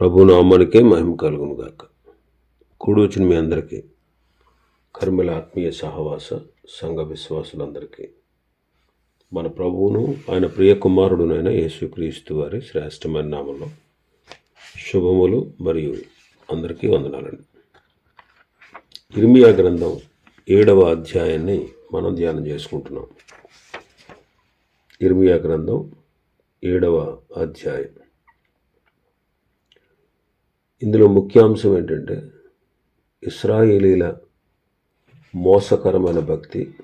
ప్రభు నామానికే మహిమ కలుగును గాక కూడి వచ్చిన మీ అందరికీ కర్మల ఆత్మీయ సహవాస సంఘ విశ్వాసులందరికీ మన ప్రభువును ఆయన ప్రియ కుమారుడునైన యేసుక్రీస్తు వారి శ్రేష్టమైన నామంలో శుభములు మరియు అందరికీ వందనాలండి. ఇర్మియా గ్రంథం ఏడవ అధ్యాయాన్ని మనం ధ్యానం చేసుకుంటున్నాం. ఇర్మియా గ్రంథం ఏడవ అధ్యాయం. ఇందులో ముఖ్యాంశం ఏంటంటే ఇస్రాయేలీల మోసకరమైన భక్తి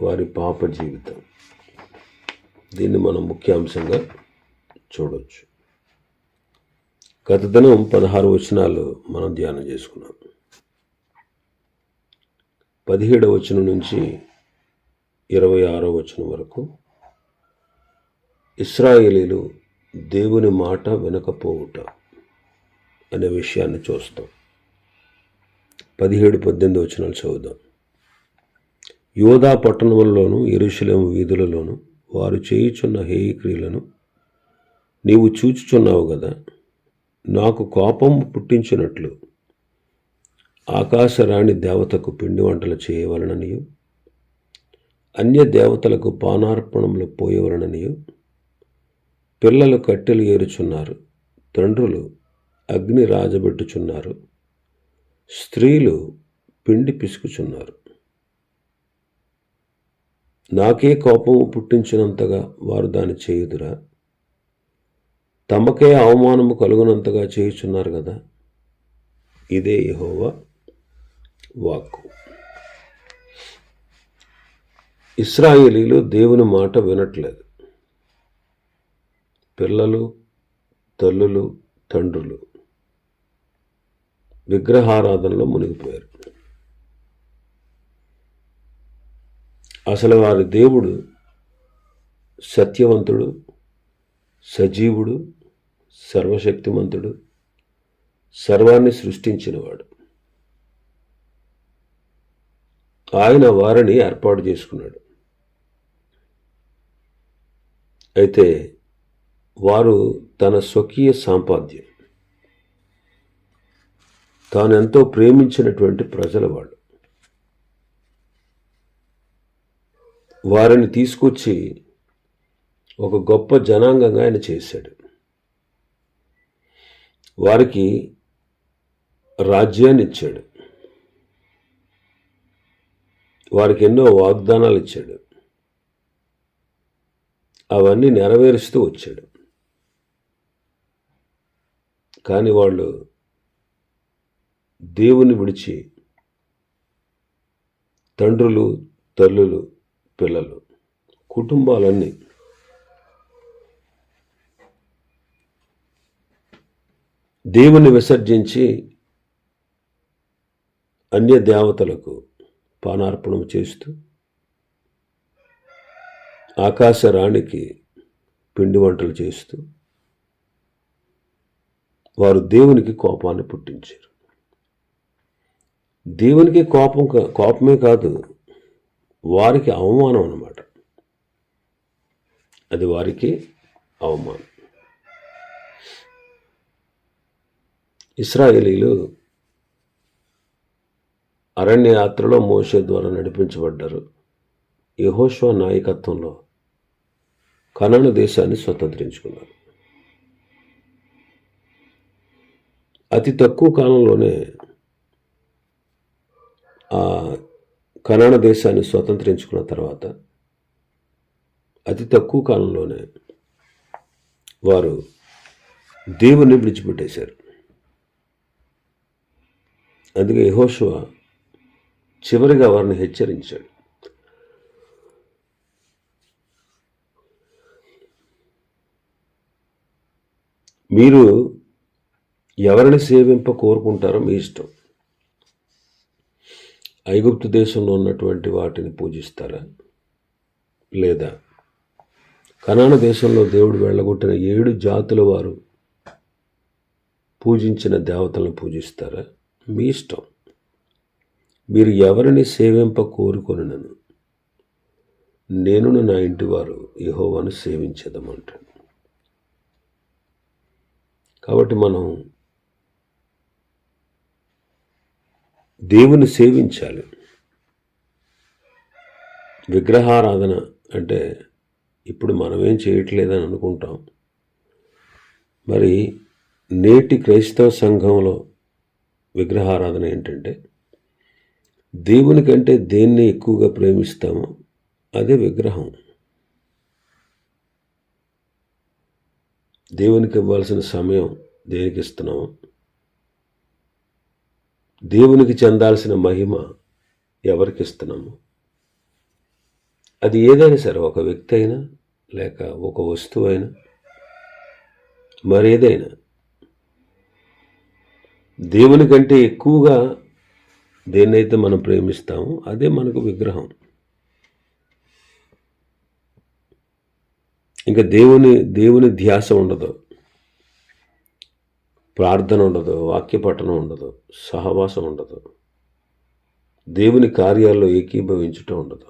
వారి పాప జీవితం. దీన్ని మనం ముఖ్యాంశంగా చూడవచ్చు గత దినం పదహారు వచనాలు మనం ధ్యానం చేసుకున్నాం. పదిహేడవ వచనం నుంచి ఇరవై ఆరో వచనం వరకు ఇస్రాయేలీలు దేవుని మాట వినకపోవుట. అనే విషయాన్ని చూస్తాం. పదిహేడు పద్దెనిమిది వచనాలు చదువుదాం. యోధా పట్టణంలోను ఎరుశలేము వీధులలోను వారు చేయుచున్న హేయక్రియలను నీవు చూచుచున్నావు కదా నాకు కోపం పుట్టించినట్లు ఆకాశరాణి దేవతకు పిండి వంటలు చేయవలననియు అన్య దేవతలకు పానార్పణములు పోయవలననియు పిల్లలు కట్టెలు ఏరుచున్నారు తండ్రులు అగ్ని రాజబెట్టుచున్నారు. స్త్రీలు పిండి పిసుకుచున్నారు. నాకే కోపము పుట్టించినంతగా వారు దాన్ని చేయుదురా? తమకే అవమానము కలుగునంతగా చేయుచున్నారు కదా? ఇదే యహోవా వాక్కు. ఇస్రాయేలీలు దేవుని మాట వినట్లేదు. పిల్లలు తల్లులు తండ్రులు విగ్రహారాధనలో మునిగిపోయారు. అసలు వారి దేవుడు సత్యవంతుడు సజీవుడు సర్వశక్తిమంతుడు సర్వాన్ని సృష్టించినవాడు. ఆయన వారిని ఏర్పాటు చేసుకున్నాడు. అయితే వారు తన స్వకీయ సాంపాద్యం తాను ఎంతో ప్రేమించినటువంటి ప్రజల వాళ్ళు వారిని తీసుకొచ్చి ఒక గొప్ప జనాంగంగా ఆయన చేశాడు. వారికి రాజ్యాన్ని ఇచ్చాడు. వారికి ఎన్నో వాగ్దానాలు ఇచ్చాడు. అవన్నీ నెరవేరుస్తూ వచ్చాడు. కానీ వాళ్ళు దేవుని విడిచి తండ్రులు తల్లులు పిల్లలు కుటుంబాలన్నీ దేవుని విసర్జించి అన్య దేవతలకు పానార్పణం చేస్తూ ఆకాశ రాణికి పిండి వంటలు చేస్తూ వారు దేవునికి కోపాన్ని పుట్టించారు. దేవునికి కోపం కా- కోపమే కాదు వారికి అవమానం అన్నమాట. అది వారికి అవమానం. ఇస్రాయేలీలు అరణ్య యాత్రలో మోషే ద్వారా నడిపించబడ్డారు. యహోశ్వ నాయకత్వంలో కనాను దేశాన్ని స్వతంత్రించుకున్నారు. అతి తక్కువ కాలంలోనే ఆ కనాన దేశాన్ని స్వతంత్రించుకున్న తర్వాత అతి తక్కువ కాలంలోనే వారు దేవుని విడిచిపెట్టేశారు. అందుకే యహోశివ చివరిగా వారిని హెచ్చరించాడు. మీరు ఎవరిని సేవింప కోరుకుంటారో మీ ఇష్టం. ఐగుప్తు దేశంలో ఉన్నటువంటి వాటిని పూజిస్తారా? లేదా? కనాన దేశంలో దేవుడు వెళ్ళగొట్టిన ఏడు జాతుల వారు పూజించిన దేవతలను పూజిస్తారా? మీ ఇష్టం. మీరు ఎవరిని సేవింప కోరుకొనను నేనును నా ఇంటి వారు యహోవాను సేవించదమంటాను. కాబట్టి మనం దేవుని సేవించాలి. విగ్రహారాధన అంటే ఇప్పుడు మనమేం చేయట్లేదని అనుకుంటాం. మరి నేటి క్రైస్తవ సంఘంలో విగ్రహారాధన ఏంటంటే దేవుని కంటే దేన్ని ఎక్కువగా ప్రేమిస్తామో అదే విగ్రహం. దేవునికి ఇవ్వాల్సిన సమయం దేనికి ఇస్తున్నాము దేవునికి చెందాల్సిన మహిమ ఎవరికి ఇస్తున్నాము అది ఏదైనా సరే ఒక వ్యక్తి అయినా లేక ఒక వస్తువు అయినా మరేదైనా. దేవుని కంటే ఎక్కువగా దేన్నైతే మనం ప్రేమిస్తామో అదే మనకు విగ్రహం. ఇంకా దేవుని దేవుని ధ్యాస ఉండదు. ప్రార్థన ఉండదు వాక్య పఠనం ఉండదు సహవాసం ఉండదు. దేవుని కార్యాల్లో ఏకీభవించటం ఉండదు.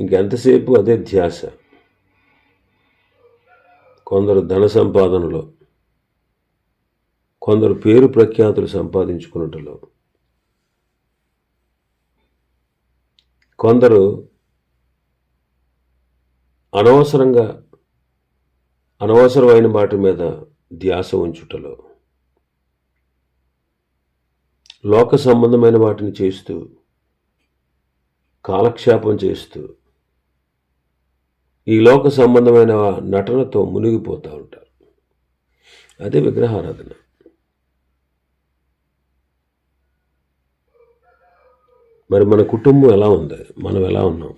ఇంకెంతసేపు అదే ధ్యాస. కొందరు ధన సంపాదనలో కొందరు పేరు ప్రఖ్యాతులు సంపాదించుకున్నట్లో కొందరు అనవసరంగా అనవసరమైన వాటి మీద ధ్యాస ఉంచుటలో. లోక సంబంధమైన వాటిని చేస్తూ కాలక్షేపం చేస్తూ ఈ లోక సంబంధమైన నటనతో మునిగిపోతూ ఉంటారు. అదే విగ్రహారాధన. మరి మన కుటుంబం ఎలా ఉంది? మనం ఎలా ఉన్నాం?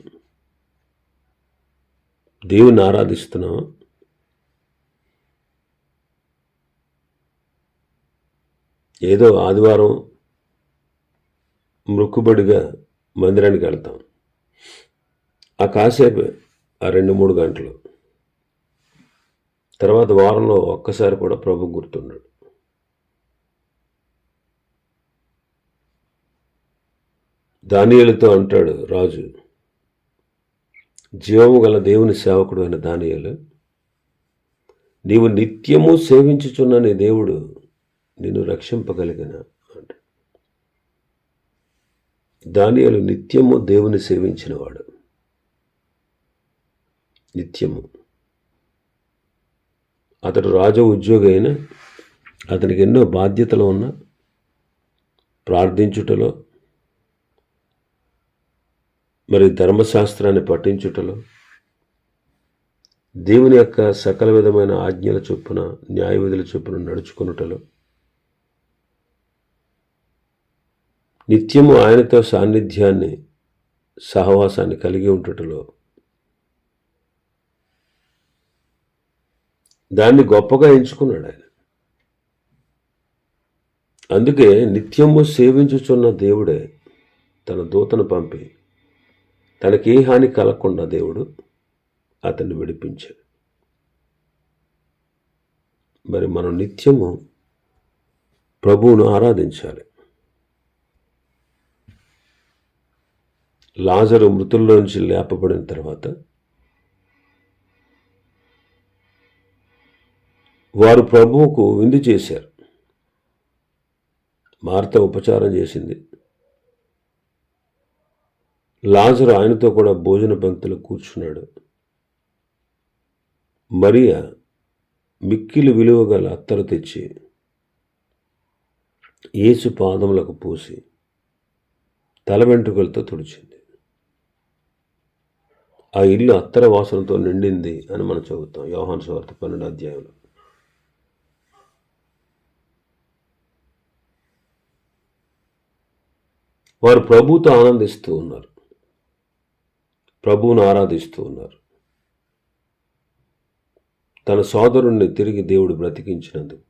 దేవుని ఆరాధిస్తున్నాం ఏదో ఆదివారం మృక్కుబడిగా మందిరానికి వెళ్తాం. ఆ కాసేపు ఆ రెండు మూడు గంటలు. తర్వాత వారంలో ఒక్కసారి కూడా ప్రభు గుర్తున్నాడు దానియలతో అంటాడు రాజు జీవము గల దేవుని సేవకుడు అయిన దానియలు నీవు నిత్యము సేవించుచున్న నీ దేవుడు నిన్ను రక్షింపగలిగిన అంట. దానియలు నిత్యము దేవుని సేవించినవాడు. నిత్యము. అతడు రాజ ఉద్యోగి అయినా అతనికి ఎన్నో బాధ్యతలు ఉన్నా ప్రార్థించుటలో మరి ధర్మశాస్త్రాన్ని పఠించుటలో దేవుని యొక్క సకల విధమైన ఆజ్ఞల చొప్పున న్యాయ విధుల చొప్పున నడుచుకున్నటలో నిత్యము ఆయనతో సాన్నిధ్యాన్ని సహవాసాన్ని కలిగి ఉంటుటలో దాన్ని గొప్పగా ఎంచుకున్నాడు ఆయన. అందుకే నిత్యము సేవించుచున్న దేవుడే తన దూతను పంపి తనకి ఏ హాని కలగకుండా దేవుడు అతన్ని విడిపించాడు. మరి మనం నిత్యము ప్రభువును ఆరాధించాలి. లాజరు మృతుల్లో నుంచి లేపబడిన తర్వాత వారు ప్రభువుకు విందు చేశారు. మార్త ఉపచారం చేసింది. లాజరు ఆయనతో కూడా భోజన పంక్తులు కూర్చున్నాడు. మరియా మిక్కిలి విలువ గల అత్తరు తెచ్చి యేసు పాదములకు పూసి తల వెంట్రుకలతో తుడిచింది. ఆ ఇల్లు అత్తర వాసనతో నిండింది అని మనం చదువుతాం. యోహాన్ స్వార్థ పన్నెండు అధ్యాయంలో. వారు ప్రభుతో ఆనందిస్తూ ఉన్నారు. ప్రభువును ఆరాధిస్తూ ఉన్నారు. తన సోదరుణ్ణి తిరిగి దేవుడు బ్రతికించినందుకు.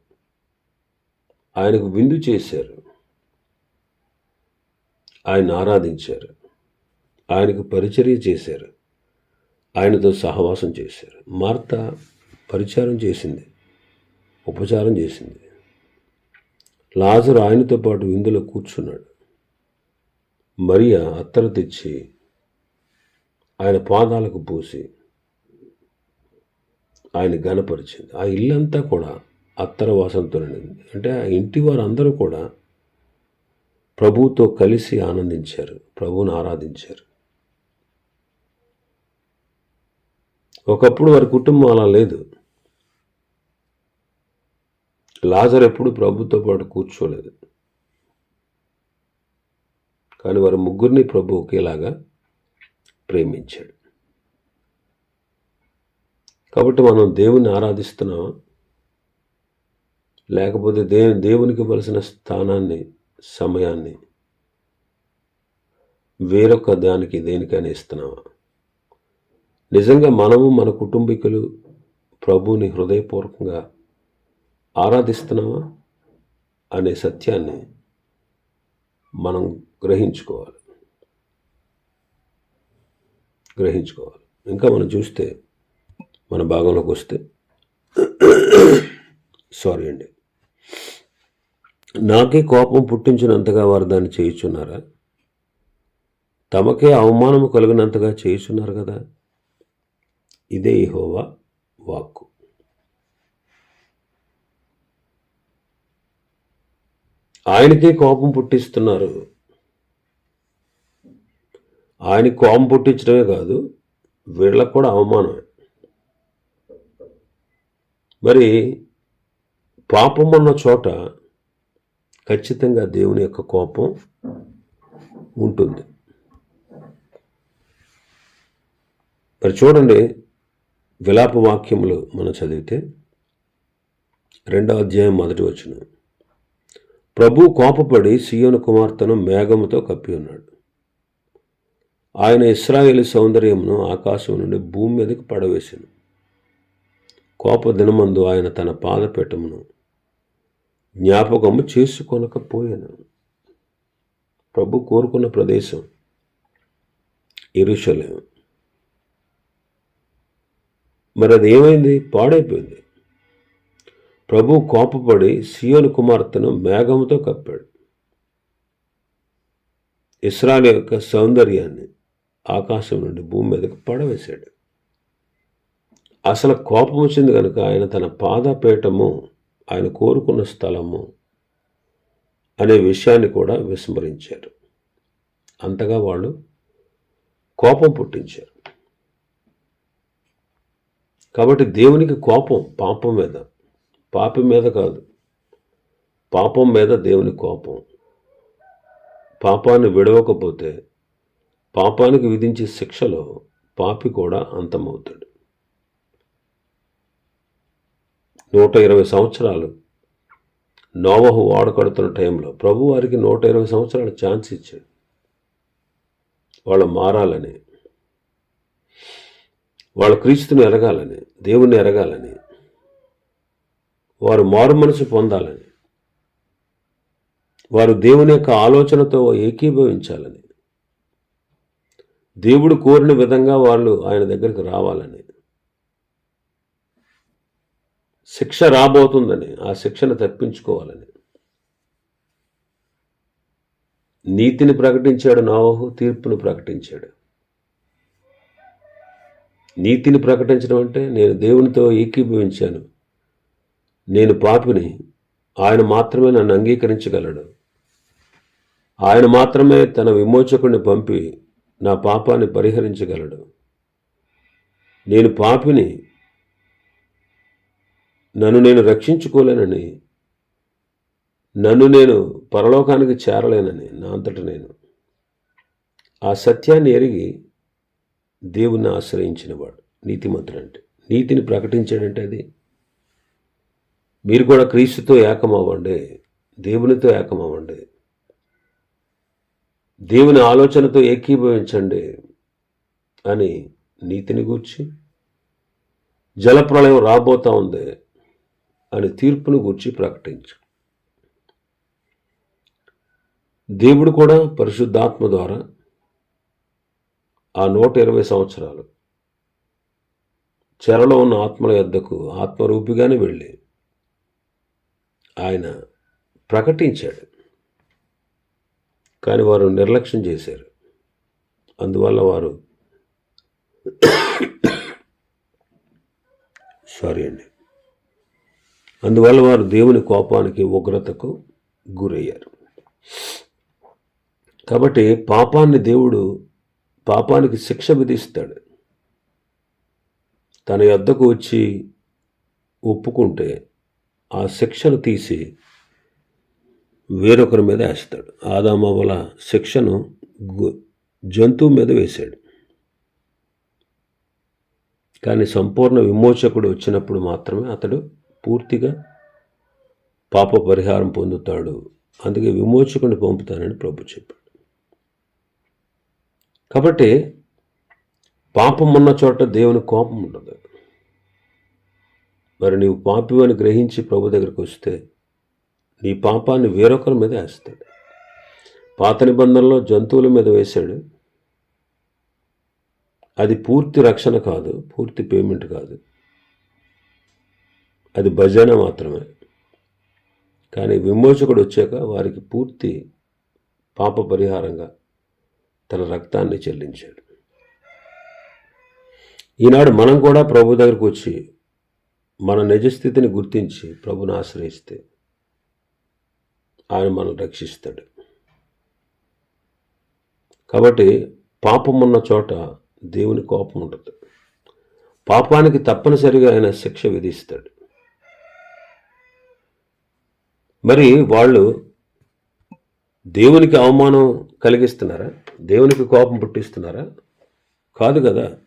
ఆయనకు విందు చేశారు. ఆయన ఆరాధించారు. ఆయనకు పరిచర్య చేశారు. ఆయనతో సహవాసం చేశారు. మార్త పరిచారం చేసింది. ఉపచారం చేసింది. లాజరు ఆయనతో పాటు విందులో కూర్చున్నాడు. మరియా అత్తరు తెచ్చి ఆయన పాదాలకు పూసి ఆయన గనపరిచింది ఆ ఇల్లంతా కూడా అత్తర వాసనతో నిండింది. అంటే ఆ ఇంటి వారందరూ కూడా ప్రభుతో కలిసి ఆనందించారు. ప్రభువును ఆరాధించారు. ఒకప్పుడు వారి కుటుంబం అలా లేదు. లాజర్ ఎప్పుడు ప్రభుతో పాటు కూర్చోలేదు. కానీ వారి ముగ్గురిని ప్రభు ఒకేలాగా ప్రేమించాడు. కాబట్టి మనం దేవుని ఆరాధిస్తున్నామా? లేకపోతే దే దేవునికి ఇవ్వాల్సిన స్థానాన్ని సమయాన్ని వేరొక దానికి దేనికైనా ఇస్తున్నామా? నిజంగా మనము మన కుటుంబీకులు ప్రభువుని హృదయపూర్వకంగా ఆరాధిస్తున్నామా అనే సత్యాన్ని మనం గ్రహించుకోవాలి. గ్రహించుకోవాలి. ఇంకా మనం చూస్తే మన భాగంలోకి వస్తే సారీ అండి. నాకే కోపం పుట్టించినంతగా వారు దాన్ని చేయుచున్నారా? తమకే అవమానము కలిగినంతగా చేయుచున్నారు కదా? ఇదే హోవా వాక్కు. ఆయనకే కోపం పుట్టిస్తున్నారు. ఆయన కోపం పుట్టించడమే కాదు వీళ్ళకు కూడా అవమానమే. మరి పాపం ఉన్న చోట ఖచ్చితంగా దేవుని యొక్క కోపం ఉంటుంది. మరి చూడండి విలాప వాక్యములు మనం చదివితే రెండో అధ్యాయం మొదటి వచ్చిన ప్రభు కోపపడి సియోను కుమార్తెను మేఘముతో కప్పి ఉన్నాడు. ఆయన ఇస్రాయేల్ సౌందర్యమును ఆకాశం నుండి భూమి మీదకి పడవేశాను. కోప దినమందు ఆయన తన పాదపీఠమును జ్ఞాపకము చేసుకొనకపోయాను. ప్రభు కోరుకున్న ప్రదేశం ఇరుషలేము మరి అది ఏమైంది పాడైపోయింది. ప్రభు కోపపడి సియోను కుమార్తెను మేఘముతో కప్పాడు. ఇస్రాయల్ యొక్క సౌందర్యాన్ని ఆకాశం నుండి భూమి మీదకి పడవేశాడు. అసలు కోపం వచ్చింది కనుక ఆయన తన పాదపీఠము ఆయన కోరుకున్న స్థలము అనే విషయాన్ని కూడా విస్మరించారు. అంతగా వాళ్ళు కోపం పుట్టించారు. కాబట్టి దేవునికి కోపం పాపం మీద. పాపం మీద కాదు. పాపం మీద దేవుని కోపం. పాపాన్ని విడవకపోతే పాపానికి విధించే శిక్షలో పాపి కూడా అంతమవుతాడు. నూట ఇరవై సంవత్సరాలు నోవహు వాడకడుతున్న టైంలో ప్రభు వారికి నూట ఇరవై సంవత్సరాలు ఛాన్స్ ఇచ్చాడు. వాళ్ళు మారాలని వాళ్ళు క్రీస్తుని ఎరగాలని దేవుణ్ణి ఎరగాలని వారు మారు మనసు పొందాలని వారు దేవుని యొక్క ఆలోచనతో ఏకీభవించాలని దేవుడు కోరిన విధంగా వాళ్ళు ఆయన దగ్గరికి రావాలని శిక్ష రాబోతుందని ఆ శిక్షను తప్పించుకోవాలని. నీతిని ప్రకటించాడు నావహు తీర్పును ప్రకటించాడు. నీతిని ప్రకటించడం అంటే నేను దేవునితో ఏకీభవించాను. నేను పాపిని. ఆయన మాత్రమే నన్ను అంగీకరించగలడు. ఆయన మాత్రమే తన విమోచకుడిని పంపి నా పాపాన్ని పరిహరించగలడు. నేను పాపిని. నన్ను నేను రక్షించుకోలేనని. నన్ను నేను పరలోకానికి చేరలేనని నా అంతట నేను. ఆ సత్యాన్ని ఎరిగి దేవుణ్ణి ఆశ్రయించినవాడు. నీతిమంతుడు అంటే. నీతిని ప్రకటించాడంటే అది. మీరు కూడా క్రీస్తుతో ఏకమవ్వండి. దేవునితో ఏకమవ్వండి. దేవుని ఆలోచనతో ఏకీభవించండి అని నీతిని గూర్చి జలప్రళయం రాబోతా ఉంది అని తీర్పును గూర్చి ప్రకటించు. దేవుడు కూడా పరిశుద్ధాత్మ ద్వారా ఆ నూట ఇరవై సంవత్సరాలు. చెరలో ఉన్న ఆత్మల యొద్దకు ఆత్మరూపిగానే వెళ్ళి ఆయన ప్రకటించాడు. కానీ వారు నిర్లక్ష్యం చేశారు. అందువల్ల వారు సారీ అండి. అందువల్ల వారు దేవుని కోపానికి ఉగ్రతకు గురయ్యారు. కాబట్టి పాపాన్ని దేవుడు పాపానికి శిక్ష విధిస్తాడు. తన యొద్దకు వచ్చి ఒప్పుకుంటే ఆ శిక్షను తీసి వేరొకరి మీద వేస్తాడు. ఆదామవల శిక్షను జంతువు మీద వేశాడు. కానీ సంపూర్ణ విమోచకుడు వచ్చినప్పుడు మాత్రమే అతడు పూర్తిగా పాప పరిహారం పొందుతాడు. అందుకే విమోచకుని పంపుతానని ప్రభు చెప్పాడు. కాబట్టి పాపం ఉన్న చోట దేవుని కోపం ఉండదు. మరి నీవు పాపి అని గ్రహించి ప్రభు దగ్గరికి వస్తే నీ పాపాన్ని వేరొకరి మీద వేస్తాడు. పాత నిబంధనలో జంతువుల మీద వేశాడు. అది పూర్తి రక్షణ కాదు పూర్తి పేమెంట్ కాదు. అది భజన మాత్రమే. కానీ విమోచకుడు వచ్చాక వారికి పూర్తి పాప పరిహారంగా తన రక్తాన్ని చెల్లించాడు. ఈనాడు మనం కూడా ప్రభు దగ్గరకు వచ్చి మన నిజస్థితిని గుర్తించి ప్రభుని ఆశ్రయిస్తే ఆయన మనల్ని రక్షిస్తాడు. కాబట్టి పాపం ఉన్న చోట దేవుని కోపం ఉంటుంది పాపానికి తప్పనిసరిగా ఆయన శిక్ష విధిస్తాడు. మరి వాళ్ళు దేవునికి అవమానం కలిగిస్తున్నారా? దేవునికి కోపం పుట్టిస్తున్నారా? కాదు కదా.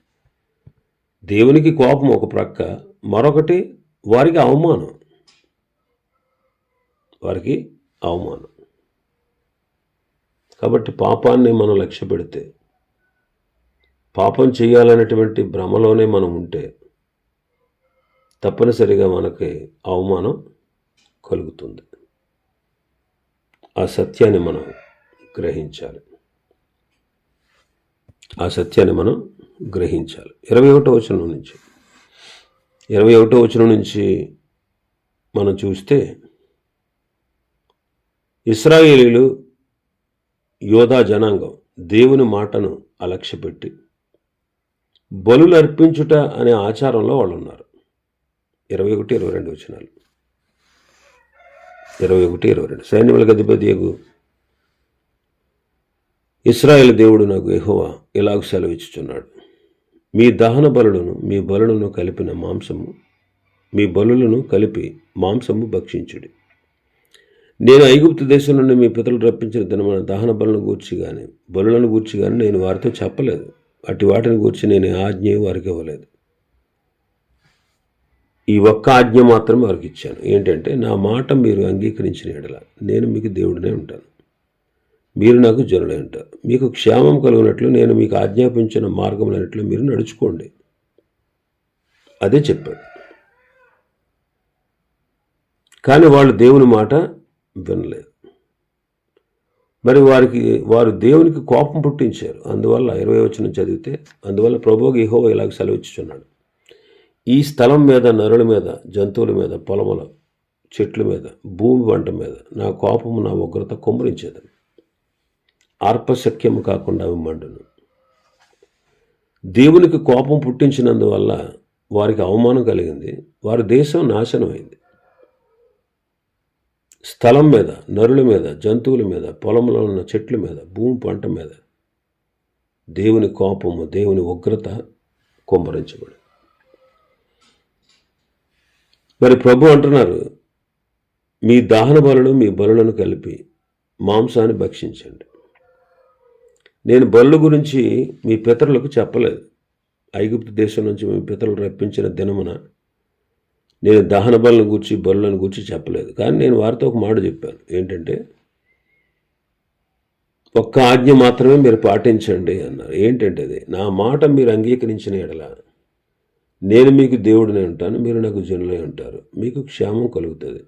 దేవునికి కోపం ఒక ప్రక్క మరొకటి వారికి అవమానం. వారికి అవమానం. కాబట్టి పాపాన్ని మనం లక్ష్య పెడితే పాపం చేయాలనేటువంటి భ్రమలోనే మనం ఉంటే తప్పనిసరిగా మనకి అవమానం కలుగుతుంది. ఆ సత్యాన్ని మనం గ్రహించాలి. ఆ సత్యాన్ని మనం గ్రహించాలి. ఇరవై ఒకటో వచనం నుంచి. ఇరవై ఒకటో వచనం నుంచి మనం చూస్తే ఇస్రాయేలీలు యోధా జనాంగం దేవుని మాటను అలక్ష్యపెట్టి బలులు అర్పించుట అనే ఆచారంలో వాళ్ళు ఉన్నారు ఇరవై ఒకటి ఇరవై రెండు వచనాలు. ఇరవై ఒకటి ఇరవై రెండు. సైన్యములకు అధిపతి ఇస్రాయేల్ దేవుడు నాకు ఎహోవా ఇలాగ సెలవిచ్చుచున్నాడు. మీ దహన బలులను మీ బలులను కలిపిన మాంసము మీ బలులను కలిపి మాంసము భక్షించుడి. నేను ఐగుప్తు దేశం నుండి మీ పితలు రప్పించిన దినమైన దహన బలను గూర్చి కానీ బలులను గూర్చి కానీ నేను వారితో చెప్పలేదు. అటు వాటిని గూర్చి నేను ఆజ్ఞ వారికి ఇవ్వలేదు. ఈ ఒక్క ఆజ్ఞ మాత్రమే వారికి ఇచ్చాను. ఏంటంటే నా మాట మీరు అంగీకరించిన ఎడల నేను మీకు దేవుడినే ఉంటాను. మీరు నాకు జనులై మీకు క్షేమం కలుగునట్లు నేను మీకు ఆజ్ఞాపించిన మార్గములైనట్లు మీరు నడుచుకోండి. అదే చెప్పాడు. కానీ వాళ్ళు దేవుని మాట వినలేదు. మరి వారికి వారు దేవునికి కోపం పుట్టించారు. అందువల్ల ఇరవై వచనం చదివితే అందువల్ల ప్రభువుకి ఇహో ఇలాగ సెలవిచ్చుచున్నాడు. ఈ స్థలం మీద నరుల మీద జంతువుల మీద పొలముల చెట్ల మీద భూమి వంట మీద నా కోపము నా ఉగ్రత కుమ్మరించేదని ఆర్పశక్యము కాకుండా అవి మండును దేవునికి కోపం పుట్టించినందువల్ల వారికి అవమానం కలిగింది. వారి దేశం నాశనమైంది స్థలం మీద నరుల మీద జంతువుల మీద పొలంలో ఉన్న చెట్ల మీద భూమి పంట మీద దేవుని కోపము దేవుని ఉగ్రత కుమ్మరించబడి మరి ప్రభు అంటున్నారు మీ దహన బలులు మీ బలులను కలిపి మాంసాన్ని భక్షించండి. నేను బళ్ళు గురించి మీ పితరులకు చెప్పలేదు. ఐగుప్తు దేశం నుంచి మీ పితరులు రప్పించిన దినమున నేను దహన బలను గురించి బలులను గురించి చెప్పలేదు. కానీ నేను వారితో ఒక మాట చెప్పాను. ఏంటంటే ఒక్క ఆజ్ఞ మాత్రమే మీరు పాటించండి అన్నారు. ఏంటంటే అది? నా మాట మీరు అంగీకరించిన ఎడల నేను మీకు దేవుడినే ఉంటాను మీరు నాకు జనులై ఉంటారు. మీకు క్షేమం కలుగుతుంది.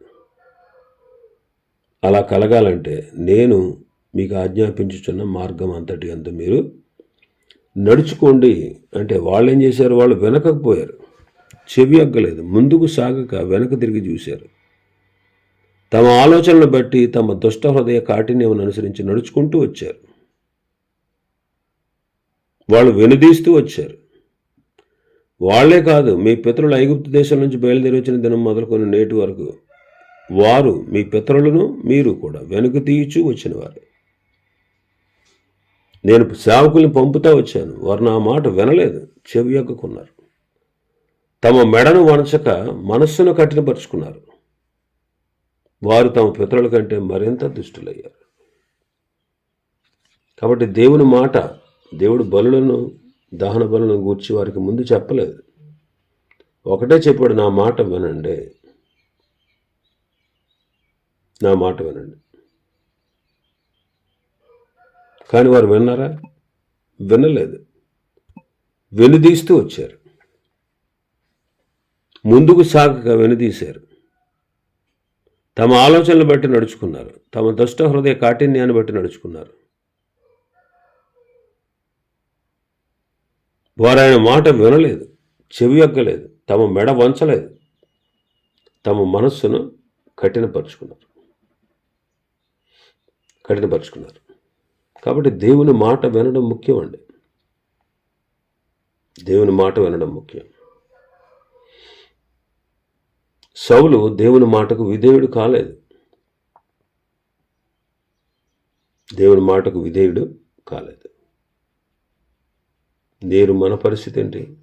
అలా కలగాలంటే నేను మీకు ఆజ్ఞాపించుచున్న మార్గం అంతటి అంత మీరు నడుచుకోండి. అంటే వాళ్ళు ఏం చేశారు? వాళ్ళు వెనకకపోయారు చెవి అగ్గలేదు. ముందుకు సాగక వెనక తిరిగి చూశారు. తమ ఆలోచనలు బట్టి తమ దుష్ట హృదయ కాఠిన్యమును అనుసరించి నడుచుకుంటూ వచ్చారు. వాళ్ళు వెనుదీస్తూ వచ్చారు. వాళ్ళే కాదు మీ పితరులు ఐగుప్తు దేశం నుంచి బయలుదేరి వచ్చిన దినం మొదలుకొని నేటి వరకు వారు మీ పితరులను మీరు కూడా వెనుక తీయచూ వచ్చినవారు. నేను సేవకుల్ని పంపుతా వచ్చాను. వారు నా మాట వినలేదు. చెవి ఎక్కకున్నారు తమ మెడను వణచక మనస్సును కఠినపరుచుకున్నారు. వారు తమ పితరుల కంటే మరింత దుష్టులయ్యారు. కాబట్టి దేవుని మాట దేవుడు బలులను దహన బలులను గూర్చి వారికి ముందు చెప్పలేదు. ఒకటే చెప్పాడు నా మాట వినండి. నా మాట వినండి. కానీ వారు విన్నారా? వినలేదు. వెనుదీస్తూ వచ్చారు. ముందుకు సాగక వెనుదీశారు. తమ ఆలోచనలు బట్టి నడుచుకున్నారు. తమ దుష్ట హృదయ కాఠిన్యాన్ని బట్టి నడుచుకున్నారు. వారు ఆయన మాట వినలేదు. చెవి ఎక్కలేదు. తమ మెడ వంచలేదు. తమ మనస్సును కఠినపరుచుకున్నారు. కఠినపరుచుకున్నారు. కాబట్టి దేవుని మాట వినడం ముఖ్యం అండి దేవుని మాట వినడం ముఖ్యం. సౌలు దేవుని మాటకు విధేయుడు కాలేదు. దేవుని మాటకు విధేయుడు కాలేదు. నేరు మన పరిస్థితి ఏంటి?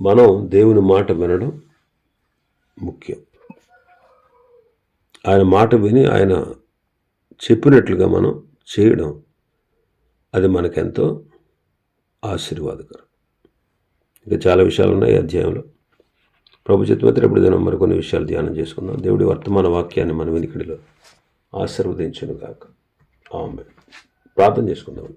మనం దేవుని మాట వినడం ముఖ్యం. ఆయన మాట విని ఆయన చెప్పినట్లుగా మనం చేయడం అది మనకెంతో ఆశీర్వాదకరం. ఇంకా చాలా విషయాలు ఉన్నాయి అధ్యాయంలో. ప్రభు చిత్తమతి రేపు దినం మరికొన్ని విషయాలు ధ్యానం చేసుకుందాం. దేవుడి వర్తమాన వాక్యాన్ని మన వెనుకడిలో ఆశీర్వదించను కాక ఆమె ప్రార్థన చేసుకుందాం.